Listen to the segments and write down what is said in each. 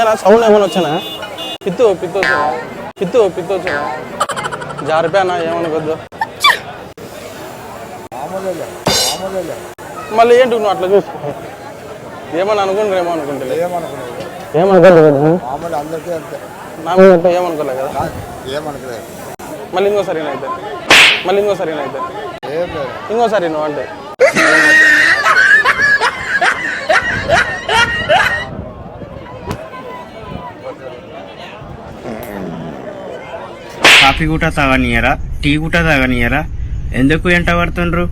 ఏనా సౌండ్ ఏమైనా వచ్చానా? పిత్తు పిత్తు వచ్చానా? పిత్తు పిత్తు వచ్చానా? జారిపోయానా? ఏమనుకోద్దు? మళ్ళీ ఏంటి నువ్వు అట్లా చూసుకో ఏమని అనుకుంటారేమో అనుకుంటే ఏమనుకునేది ఏమనుకోలేదు ఏమనుకోలేదు కదా? ఏమనుకునేది మళ్ళీ ఇంకోసారి అయితే. మళ్ళీ ఇంకోసారి అయితే. ఇంకోసారి నువ్వు అంటే. కాఫీ కూడా తాగనియరా టీ కూడా తాగనియరా? ఎందుకు ఎంట పడుతుండ్రు?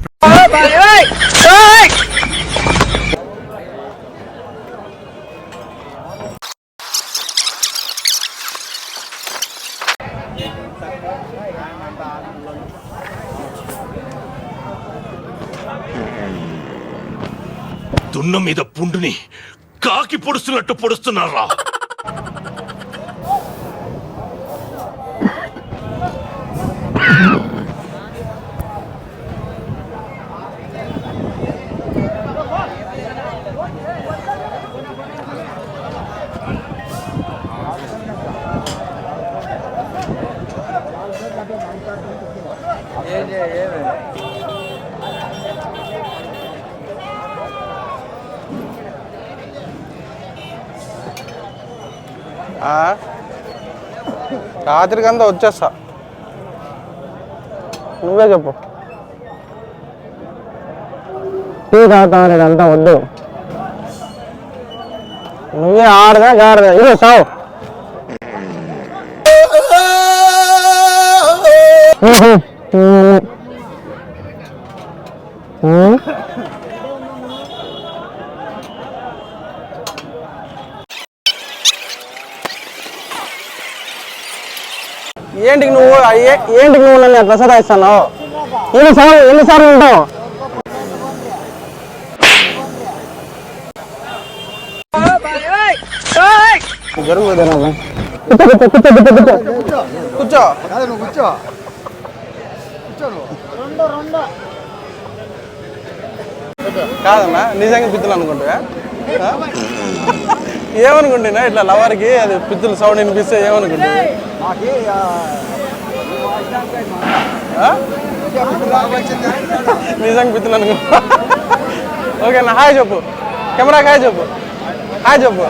దున్న మీద పుండుని కాకి పొడుస్తున్నట్టు పొడుస్తున్నారా? రాత్రికంతా వచ్చేస్తా. నువ్వే చెప్పు. టీ తాగుతాను అంతా వద్దు. నువ్వే ఆడదా గాడదా? ఇదో సావు ఏంటికి నువ్వు ఏ- ఏంటికి నువ్వు నన్ను అట్లా సతాయిస్తాను ఎన్నిసార్లు ఎన్నిసార్లు ఉంటావు జరుగుతుంది కూర్చో కూర్చో కూర్చో కూర్చో కూర్చో కూర్చో కాదు నువ్వు కూర్చో కూర్చో నువ్వు కాదన్నా నిజంగా పిత్తులు అనుకుంటా ఏమనుకుంటున్నా ఇట్లా లవర్కి అది పిత్తులు సౌండ్ వినిపిస్తే ఏమనుకుంటా మాకి ఆ, ఆ? బాగా వచ్చింది. నిజంగా పిత్తులు అనుకుంటా ఓకేనా హాయ్ చెప్పు. కెమెరా హాయ్ చెప్పు. హాయ్ చెప్పు.